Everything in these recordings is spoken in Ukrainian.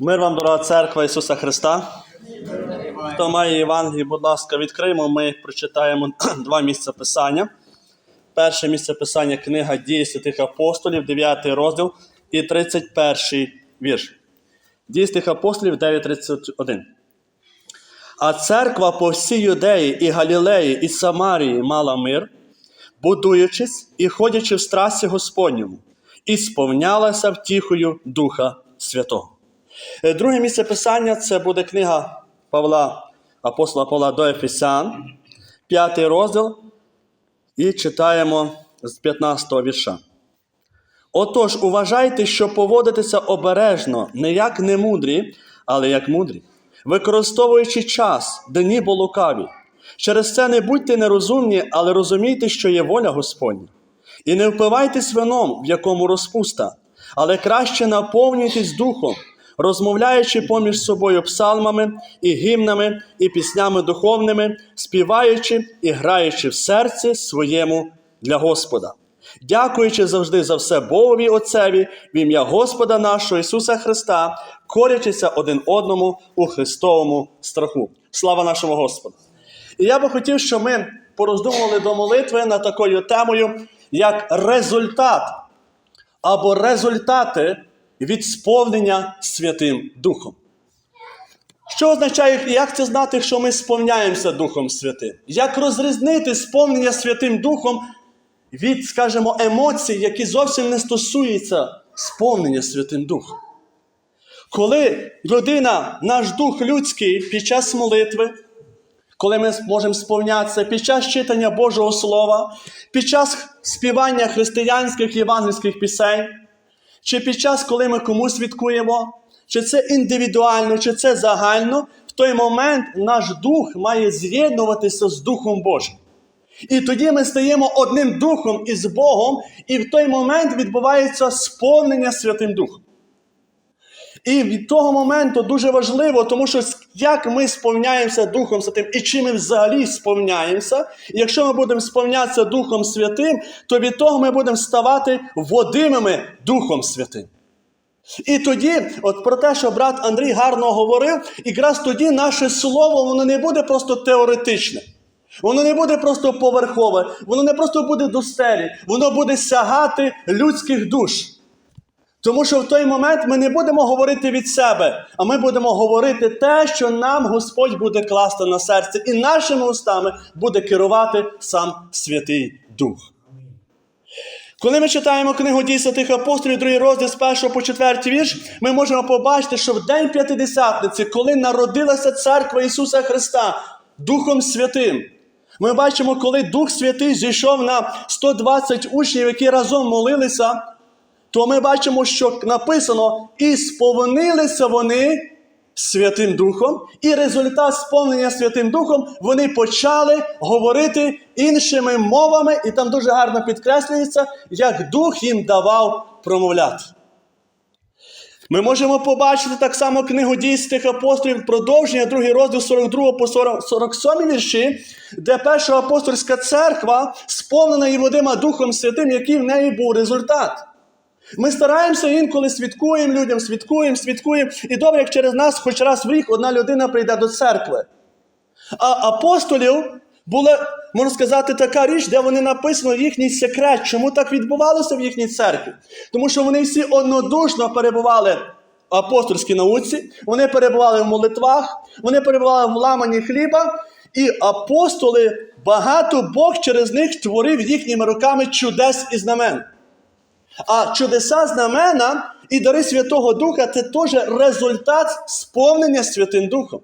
Мир вам, дорога церква Ісуса Христа. Хто має Євангелії, будь ласка, відкриємо. Ми прочитаємо два місця Писання. Перше місце Писання книга Дії святих апостолів, 9 розділ і 31 вірш. Дії святих апостолів 9.31. А церква по всій Юдеї і Галілеї і Самарії мала мир, будуючись і ходячи в страсі Господньому, і сповнялася втіхою Духа Святого. Е, Друге місце писання це буде книга Павла, апостола Павла до Ефесян, п'ятий розділ, і читаємо з 15 го вірша. Отож, уважайте, що поводитися обережно, не як немудрі, але як мудрі, використовуючи час, дні бо лукаві. Через це не будьте нерозумні, але розумійте, що є воля Господня. І не впивайтесь вином, в якому розпуста, але краще наповнюйтесь духом, розмовляючи поміж собою псалмами і гімнами, і піснями духовними, співаючи і граючи в серці своєму для Господа. Дякуючи завжди за все Богові Отцеві в ім'я Господа нашого Ісуса Христа, корячися один одному у Христовому страху. Слава нашому Господу! І я би хотів, щоб ми пороздумували до молитви над такою темою, як результат або результати від сповнення Святим Духом. Що означає, як це знати, що ми сповняємося Духом Святим? Як розрізнити сповнення Святим Духом від, скажімо, емоцій, які зовсім не стосуються сповнення Святим Духом? Коли людина, наш дух людський під час молитви, коли ми можемо сповнятися під час читання Божого Слова, під час співання християнських євангельських пісень, чи під час, коли ми комусь свідкуємо, чи це індивідуально, чи це загально, в той момент наш дух має з'єднуватися з Духом Божим. І тоді ми стаємо одним духом із Богом, і в той момент відбувається сповнення Святим Духом. І від того моменту дуже важливо, тому що як ми сповняємося Духом Святим і чим ми взагалі сповняємося, і якщо ми будемо сповнятися Духом Святим, то від того ми будемо ставати водимими Духом Святим. І тоді, от про те, що брат Андрій гарно говорив, якраз тоді наше слово воно не буде просто теоретичне. Воно не буде просто поверхове, воно не просто буде до стелі, воно буде сягати людських душ. Тому що в той момент ми не будемо говорити від себе, а ми будемо говорити те, що нам Господь буде класти на серце, і нашими устами буде керувати сам Святий Дух. Коли ми читаємо книгу дій святих апостолів, другий розділ з 1 по 4 вірш, ми можемо побачити, що в день п'ятидесятниці, коли народилася церква Ісуса Христа Духом Святим, ми бачимо, коли Дух Святий зійшов на 120 учнів, які разом молилися то ми бачимо, що написано, і сповнилися вони Святим Духом, і результат сповнення Святим Духом вони почали говорити іншими мовами, і там дуже гарно підкреслюється, як Дух їм давав промовляти. Ми можемо побачити так само книгу дій святих апостолів, продовження, другий розділ 42 по 40, 47 вірші, де перша апостольська церква сповнена і водима Духом Святим, який в неї був результат. Ми стараємося інколи свідкуємо людям, свідкуємо, свідкуємо. І добре, як через нас хоч раз в рік одна людина прийде до церкви. А апостолів була, можна сказати, така річ, де вони написано їхній секрет, чому так відбувалося в їхній церкві. Тому що вони всі однодушно перебували в апостольській науці, вони перебували в молитвах, вони перебували в ламанні хліба, і апостоли, багато Бог через них творив їхніми руками чудес і знамен. А чудеса знамена і дари Святого Духа це теж результат сповнення Святим Духом.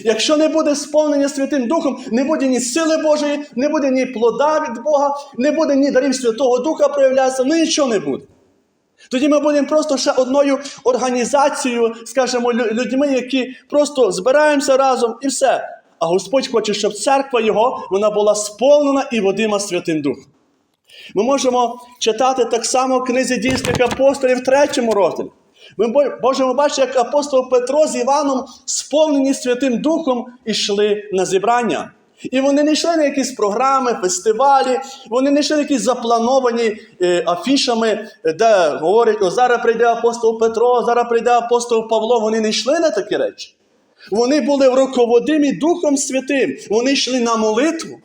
Якщо не буде сповнення Святим Духом, не буде ні сили Божої, не буде ні плода від Бога, не буде ні дарів Святого Духа проявлятися, ну нічого не буде. Тоді ми будемо просто ще одною організацією, скажімо, людьми, які просто збираємося разом і все. А Господь хоче, щоб церква Його вона була сповнена і водима Святим Духом. Ми можемо читати так само в книзі дійсних апостолів в третьому розділі. Ми можемо бачити, як апостол Петро з Іваном, сповнені Святим Духом, ішли на зібрання. І вони не йшли на якісь програми, фестивалі, вони не йшли на якісь заплановані е, афішами, де говорять, о, зараз прийде апостол Петро, зараз прийде апостол Павло. Вони не йшли на такі речі. Вони були руководимі Духом Святим. Вони йшли на молитву.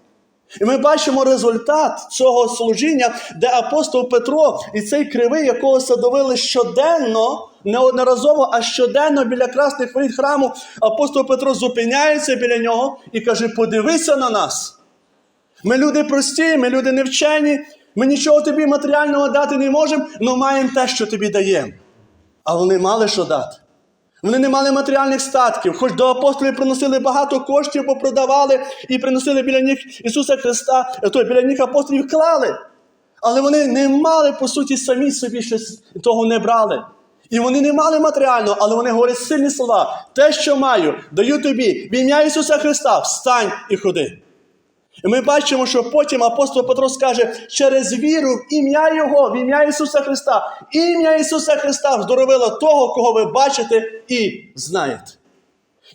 І ми бачимо результат цього служіння, де апостол Петро і цей кривий, якого садовили щоденно, неодноразово, а щоденно біля красних воріт храму, апостол Петро зупиняється біля нього і каже: подивися на нас. Ми люди прості, ми люди невчені, ми нічого тобі матеріального дати не можемо, але маємо те, що тобі даємо. А вони мали що дати. Вони не мали матеріальних статків, хоч до апостолів приносили багато коштів, бо продавали і приносили біля них Ісуса Христа, е, той біля них апостолів клали. Але вони не мали, по суті, самі собі щось того не брали. І вони не мали матеріального, але вони говорять сильні слова. Те, що маю, даю тобі в ім'я Ісуса Христа, встань і ходи. І ми бачимо, що потім апостол Петро скаже, через віру в ім'я Його, в ім'я Ісуса Христа, ім'я Ісуса Христа вздоровило того, кого ви бачите і знаєте.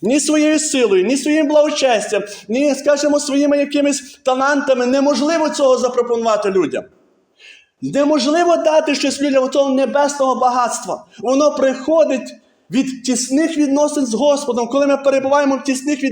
Ні своєю силою, ні своїм благочестям, ні, скажімо, своїми якимись талантами неможливо цього запропонувати людям. Неможливо дати щось людям того небесного багатства. Воно приходить від тісних відносин з Господом. Коли ми перебуваємо в тісних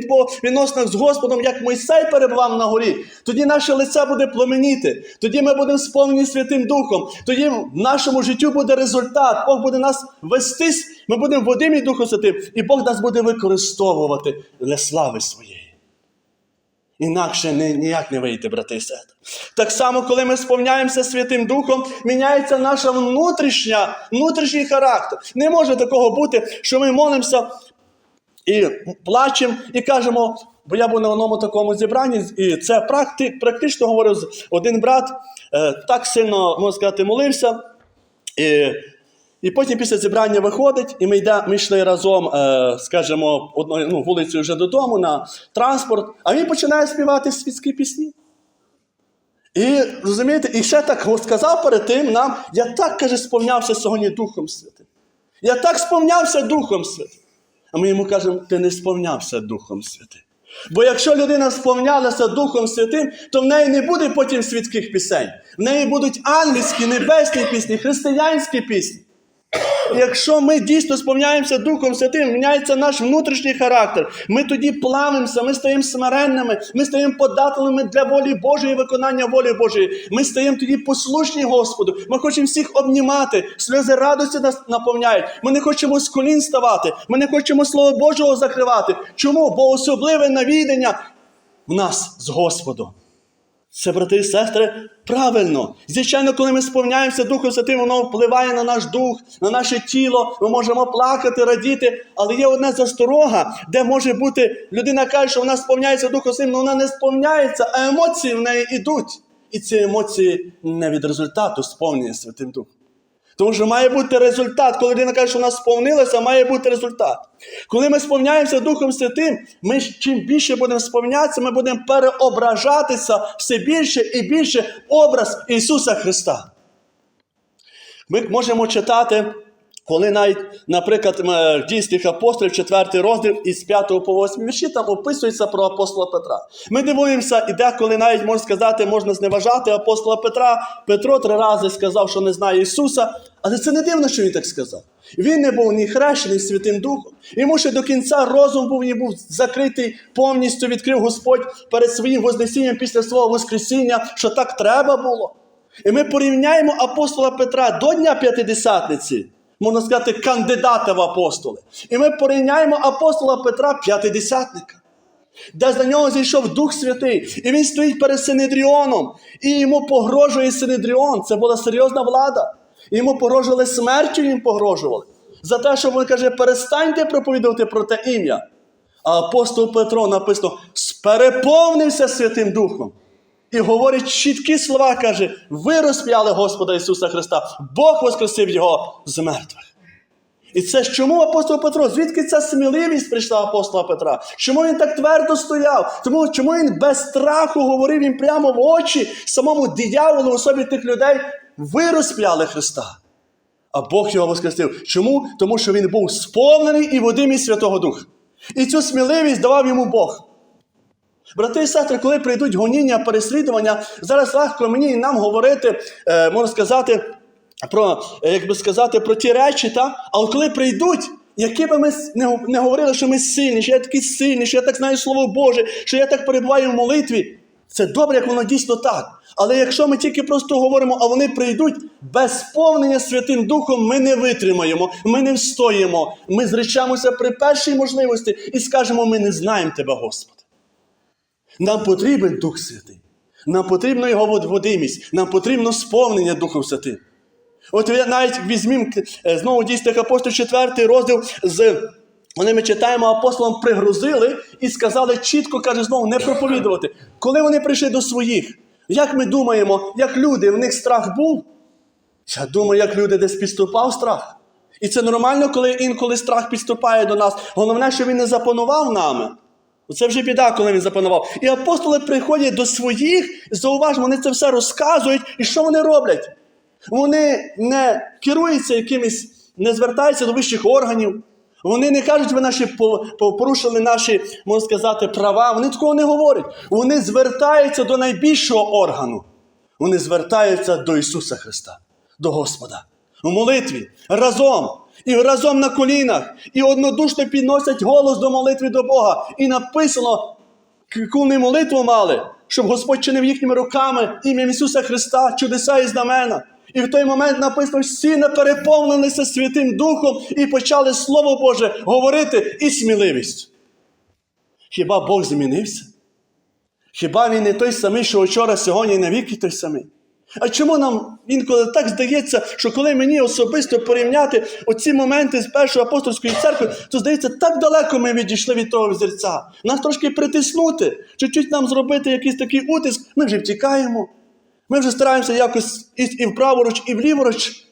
відносинах з Господом, як Мойсей перебував на горі, тоді наше лице буде пламеніти, тоді ми будемо сповнені Святим Духом, тоді в нашому життю буде результат. Бог буде нас вестись, ми будемо водимі Духом Святим, і Бог нас буде використовувати для слави своєї. Інакше ніяк не вийти, брати і сестри. Так само, коли ми сповняємося Святим Духом, міняється внутрішня, внутрішній характер. Не може такого бути, що ми молимося і плачемо, і кажемо, бо я був на одному такому зібранні, і це практи, практично говорив один брат, е, так сильно, можна сказати, молився. І, і потім після зібрання виходить, і ми, йде, ми йшли разом, е, скажімо, одною ну, вулицею вже додому на транспорт, а він починає співати світські пісні. І розумієте, і ще так сказав перед тим нам, я так каже, сповнявся сьогодні Духом Святим. Я так сповнявся Духом Святим. А ми йому кажемо, ти не сповнявся Духом Святим. Бо якщо людина сповнялася Духом Святим, то в неї не буде потім світських пісень. В неї будуть ангельські, небесні пісні, християнські пісні. Якщо ми дійсно сповняємося Духом Святим, міняється наш внутрішній характер. Ми тоді плавимося, ми стаємо смиренними, ми стаємо податливими для волі Божої, виконання волі Божої. Ми стаємо тоді послушні Господу. Ми хочемо всіх обнімати, сльози радості нас наповняють. Ми не хочемо з колін ставати, ми не хочемо Слово Божого закривати. Чому? Бо особливе навідання в нас з Господом. Це, брати і сестри, правильно. Звичайно, коли ми сповняємося Духом Святим, воно впливає на наш дух, на наше тіло. Ми можемо плакати, радіти. Але є одна засторога, де може бути людина каже, що вона сповняється Духом Святим, але вона не сповняється, а емоції в неї йдуть. І ці емоції не від результату сповнення Святим Духом. Тому що має бути результат. Коли людина каже, що вона сповнилася, має бути результат. Коли ми сповняємося Духом Святим, ми чим більше будемо сповнятися, ми будемо переображатися все більше і більше образ Ісуса Христа. Ми можемо читати, коли навіть, наприклад, м, в дійсних апостолів, 4 розділ із 5 по 8 вірші, там описується про апостола Петра. Ми дивуємося, і деколи навіть можна сказати, можна зневажати апостола Петра. Петро три рази сказав, що не знає Ісуса, але це не дивно, що він так сказав. Він не був ні хрещений Святим Духом. Йому ще до кінця розум був, не був закритий, повністю відкрив Господь перед своїм Вознесінням після свого Воскресіння, що так треба було. І ми порівняємо апостола Петра до Дня П'ятидесятниці, можна сказати, кандидата в апостоли. І ми порівняємо апостола Петра п'ятидесятника, де за нього зійшов Дух Святий, і він стоїть перед Синедріоном, і йому погрожує Синедріон. Це була серйозна влада. І Йому погрожували смертю, їм погрожували. За те, що він каже, перестаньте проповідувати про те ім'я. А апостол Петро написано, спереповнився Святим Духом. І говорить чіткі слова, каже: ви розп'яли Господа Ісуса Христа, Бог воскресив Його з мертвих. І це чому апостол Петро? Звідки ця сміливість прийшла апостола Петра? Чому він так твердо стояв? Тому чому він без страху говорив їм прямо в очі самому дияволу особі тих людей? Ви розп'яли Христа. А Бог його воскресив. Чому? Тому що він був сповнений і водимий Святого Духа. І цю сміливість давав йому Бог. Брати і сестри, коли прийдуть гоніння, переслідування, зараз легко мені і нам говорити, е, можна сказати, про, е, як би сказати, про ті речі, та? але коли прийдуть, які би ми не, говорили, що ми сильні, що я такий сильний, що я так знаю Слово Боже, що я так перебуваю в молитві, це добре, як воно дійсно так. Але якщо ми тільки просто говоримо, а вони прийдуть без сповнення Святим Духом, ми не витримаємо, ми не встоїмо, ми зречемося при першій можливості і скажемо, ми не знаємо Тебе, Господи. Нам потрібен Дух Святий. Нам потрібна його водимість, нам потрібно сповнення Духом Святим. От ви навіть візьмімо е, знову дійсно апостол 4 розділ з. Вони ми читаємо, апостолам пригрозили і сказали чітко, каже, знову не проповідувати. Коли вони прийшли до своїх, як ми думаємо, як люди, в них страх був? Я думаю, як люди десь підступав страх. І це нормально, коли інколи страх підступає до нас. Головне, що він не запанував нами. Це вже біда, коли він запанував. І апостоли приходять до своїх, зауважмо, вони це все розказують, і що вони роблять? Вони не керуються якимись, не звертаються до вищих органів. Вони не кажуть, ви наші по- по- порушили наші, можна сказати, права. Вони такого не говорять. Вони звертаються до найбільшого органу. Вони звертаються до Ісуса Христа, до Господа. У молитві разом. І разом на колінах, і однодушно підносять голос до молитви до Бога. І написано, яку вони молитву мали, щоб Господь чинив їхніми руками ім'ям Ісуса Христа, чудеса і знамена. І в той момент написано, всі не переповнилися Святим Духом і почали Слово Боже говорити і сміливість. Хіба Бог змінився? Хіба він не той самий, що вчора, сьогодні і навіки той самий? А чому нам інколи так здається, що коли мені особисто порівняти оці моменти з першої апостольської церкви, то здається, так далеко ми відійшли від того взірця. Нас трошки притиснути, чуть-чуть нам зробити якийсь такий утиск, ми вже втікаємо. Ми вже стараємося якось і вправоруч, і вліворуч.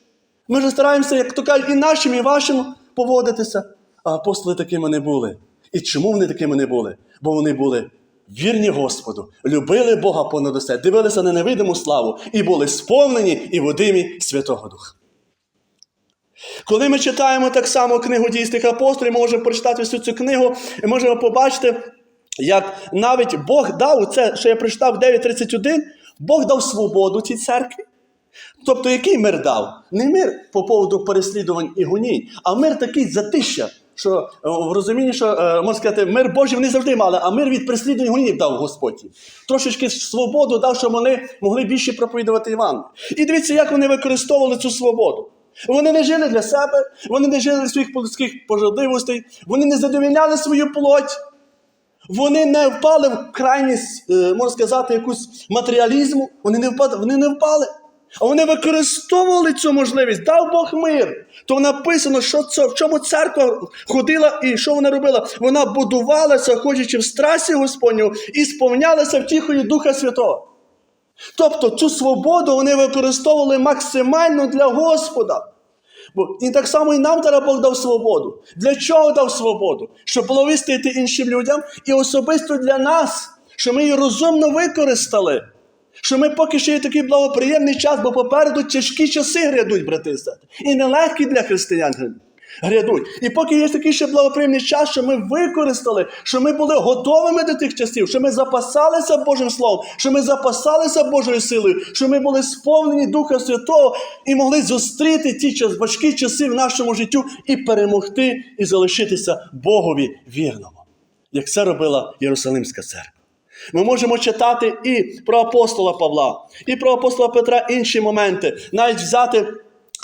Ми вже стараємося, як то кажуть, і нашим, і вашим поводитися. А апостоли такими не були. І чому вони такими не були? Бо вони були вірні Господу, любили Бога понад усе, дивилися на невидиму славу і були сповнені і водимі Святого Духа. Коли ми читаємо так само книгу дійсних апостолів, ми можемо прочитати всю цю книгу і можемо побачити, як навіть Бог дав це, що я прочитав 9.31, Бог дав свободу цій церкві. Тобто, який мир дав? Не мир по поводу переслідувань і гонінь, а мир такий затища, що е, в розумінні, що е, можна сказати, мир Божий вони завжди мали, а мир від переслідувань і дав Господь. Трошечки свободу дав, щоб вони могли більше проповідувати Іван. І дивіться, як вони використовували цю свободу. Вони не жили для себе, вони не жили для своїх людських пожадливостей, вони не задовільняли свою плоть. Вони не впали в крайність, е, можна сказати, якусь матеріалізму. Вони не впали, вони не впали. А вони використовували цю можливість. Дав Бог мир. То написано, що це, в чому церква ходила і що вона робила. Вона будувалася, ходячи в страсі Господню, і сповнялася втіхою Духа Святого. Тобто цю свободу вони використовували максимально для Господа. Бо і так само і нам зараз Бог дав свободу. Для чого дав свободу? Щоб благовістити іншим людям і особисто для нас, що ми її розумно використали. Що ми поки що є такий благоприємний час, бо попереду тяжкі часи грядуть, брати і сестри. І нелегкі для християн грядуть. І поки є такий ще благоприємний час, що ми використали, що ми були готовими до тих часів, що ми запасалися Божим Словом, що ми запасалися Божою силою, що ми були сповнені Духа Святого і могли зустріти ті важкі часи в нашому життю і перемогти, і залишитися Богові вірному, як це робила Єрусалимська церква. Ми можемо читати і про апостола Павла, і про апостола Петра інші моменти, навіть взяти,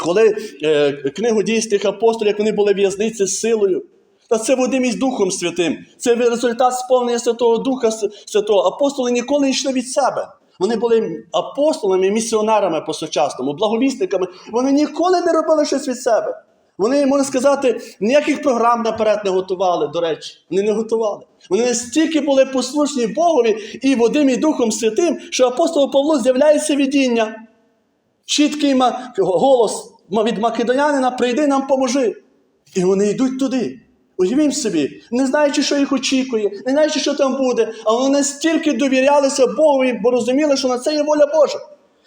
коли е, книгу дійсних апостолів, як вони були в'язниці з силою. Та це водимість Духом Святим. Це результат сповнення Святого Духа Святого. Апостоли ніколи не йшли від себе. Вони були апостолами, місіонерами по-сучасному, благовісниками. Вони ніколи не робили щось від себе. Вони, можна сказати, ніяких програм наперед не готували, до речі. Вони не готували. Вони настільки були послушні Богові і Водимі Духом Святим, що апостолу Павлу з'являється видіння. Чіткий голос від македонянина прийди нам поможи. І вони йдуть туди. Уявім собі, не знаючи, що їх очікує, не знаючи, що там буде, а вони настільки довірялися Богові, бо розуміли, що на це є воля Божа.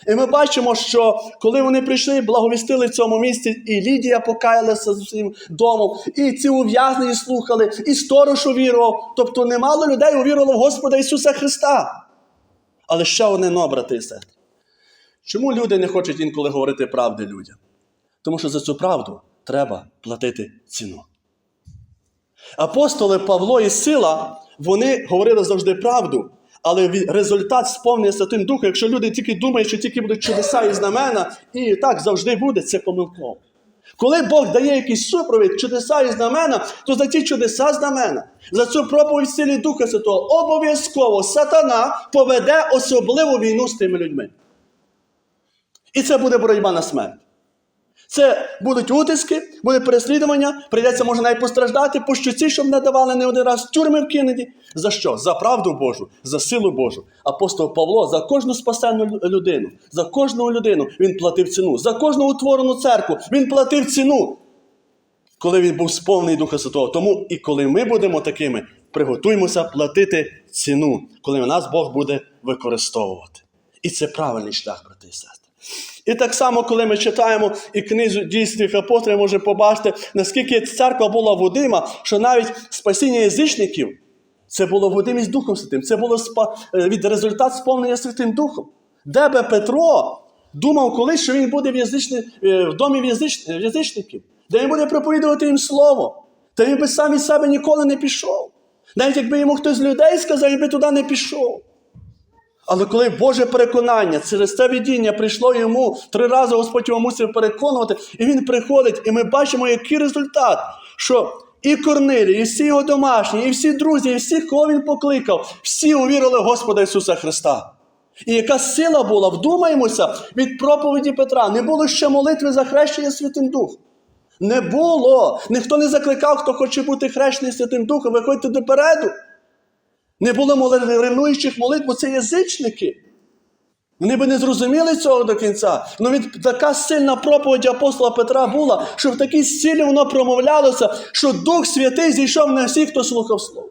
І ми бачимо, що коли вони прийшли, благовістили в цьому місці, і Лідія покаялася з своїм домом, і ці ув'язнені слухали, і сторож увірував. Тобто немало людей увірувало в Господа Ісуса Христа. Але ще одне но, і сестри. Чому люди не хочуть інколи говорити правди людям? Тому що за цю правду треба платити ціну. Апостоли Павло і Сила, вони говорили завжди правду, але результат сповнення Святим Духом, якщо люди тільки думають, що тільки будуть чудеса і знамена, і так завжди буде, це помилково. Коли Бог дає якийсь супровід, чудеса і знамена, то за ті чудеса знамена, за цю проповідь силі Духа Святого обов'язково сатана поведе особливу війну з тими людьми. І це буде боротьба на смерть. Це будуть утиски, буде переслідування, прийдеться може навіть постраждати по щоці, щоб не давали не один раз тюрми вкинуті. За що? За правду Божу, за силу Божу. Апостол Павло за кожну спасенну людину, за кожну людину він платив ціну, за кожну утворену церкву він платив ціну, коли він був сповнений Духа Святого. Тому і коли ми будемо такими, приготуймося платити ціну, коли нас Бог буде використовувати. І це правильний шлях, брати і сестри. І так само, коли ми читаємо і книзу дійствих апостолів, можемо побачити, наскільки церква була водима, що навіть спасіння язичників це було водимість Духом Святим, це було е, від результат сповнення Святим Духом. Де би Петро думав колись, що він буде в, язични, е, в домі в язич, в язичників, де він буде проповідувати їм слово, та він би сам від себе ніколи не пішов. Навіть якби йому хтось з людей сказав, він би туди не пішов. Але коли Боже переконання через це видіння прийшло йому, три рази Господь його мусив переконувати, і він приходить, і ми бачимо, який результат, що і Корнилій, і всі його домашні, і всі друзі, і всі, кого він покликав, всі увірили в Господа Ісуса Христа. І яка сила була, вдумаємося, від проповіді Петра, не було ще молитви за хрещення Святим Духом. Не було. Ніхто не закликав, хто хоче бути хрещений Святим Духом, виходьте допереду. Не було молитв, ревнуючих молитв, бо це язичники. Вони би не зрозуміли цього до кінця. Ну від така сильна проповідь апостола Петра була, що в такій силі воно промовлялося, що Дух Святий зійшов на всіх, хто слухав Слово.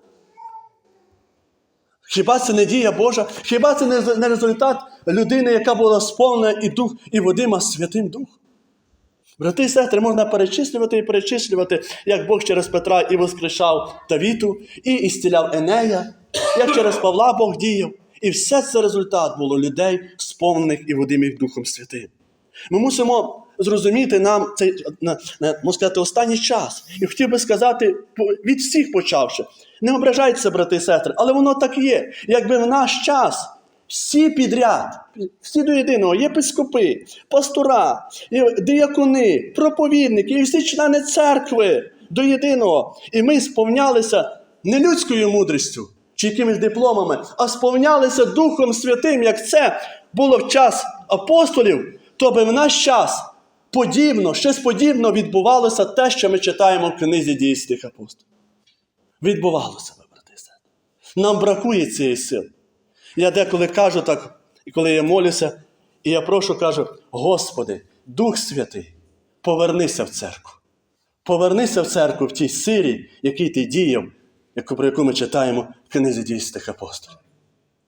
Хіба це не дія Божа? Хіба це не, результат людини, яка була сповнена і дух, і водима Святим Духом? Брати і сестри, можна перечислювати і перечислювати, як Бог через Петра і воскрешав Тавіту, і ісціляв Енея, як через Павла Бог діяв. І все це результат було людей, сповнених і водимих Духом Святим. Ми мусимо зрозуміти нам цей на, на, можна сказати, останній час. І хотів би сказати від всіх почавши. Не ображайтеся, брати і сестри, але воно так є. Якби в наш час всі підряд, всі до єдиного, єпископи, пастора, диякони, проповідники, і всі члени церкви до єдиного. І ми сповнялися не людською мудрістю чи якимись дипломами, а сповнялися Духом Святим, як це було в час апостолів, то би в наш час подібно, щось подібно відбувалося те, що ми читаємо в книзі дій святих апостолів. Відбувалося, ви, брати і. Нам бракує цієї сили. Я деколи кажу так, і коли я молюся, і я прошу, кажу: Господи, Дух Святий, повернися в церкву. Повернися в церкву в тій силі, якій ти діяв, про яку ми читаємо в книзі дій святих апостолів.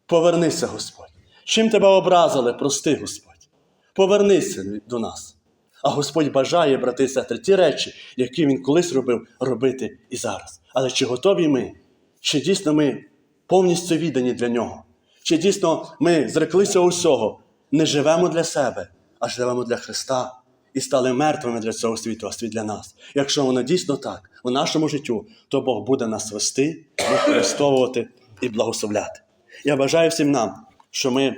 Повернися, Господь. Чим тебе образили, прости, Господь. Повернися до нас. А Господь бажає, брати і сестри, ті речі, які Він колись робив, робити і зараз. Але чи готові ми? Чи дійсно ми повністю віддані для нього? Чи дійсно ми зреклися усього, не живемо для себе, а живемо для Христа і стали мертвими для цього світу, а світ для нас? Якщо воно дійсно так у нашому життю, то Бог буде нас вести, використовувати і благословляти. Я бажаю всім нам, що ми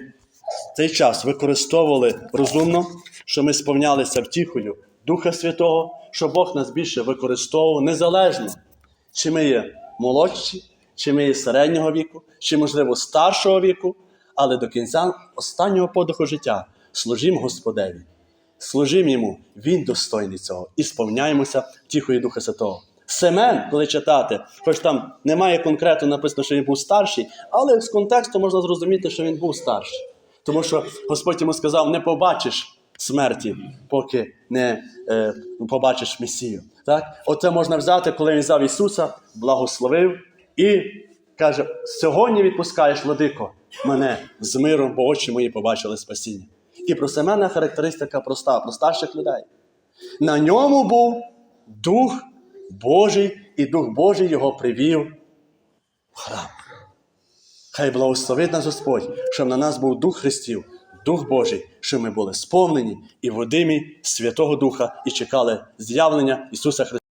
цей час використовували розумно, що ми сповнялися втіхою Духа Святого, що Бог нас більше використовував незалежно, чи ми є молодші, чи ми є середнього віку, чи, можливо, старшого віку, але до кінця останнього подиху життя служимо Господеві, служимо йому, Він достойний цього, і сповняємося втіхою Духа Святого. Семен, коли читати, хоч там немає конкретно написано, що він був старший, але з контексту можна зрозуміти, що він був старший. Тому що Господь йому сказав: не побачиш смерті, поки не е, побачиш Месію. Так? Оце можна взяти, коли він взяв Ісуса, благословив і каже: сьогодні відпускаєш, владико, мене з миром, бо очі мої побачили спасіння. І про Семена характеристика проста, про старших людей. На ньому був Дух Божий, і Дух Божий його привів в храм. Хай благословить нас Господь, щоб на нас був Дух Христів, Дух Божий, щоб ми були сповнені і водимі Святого Духа і чекали з'явлення Ісуса Христа.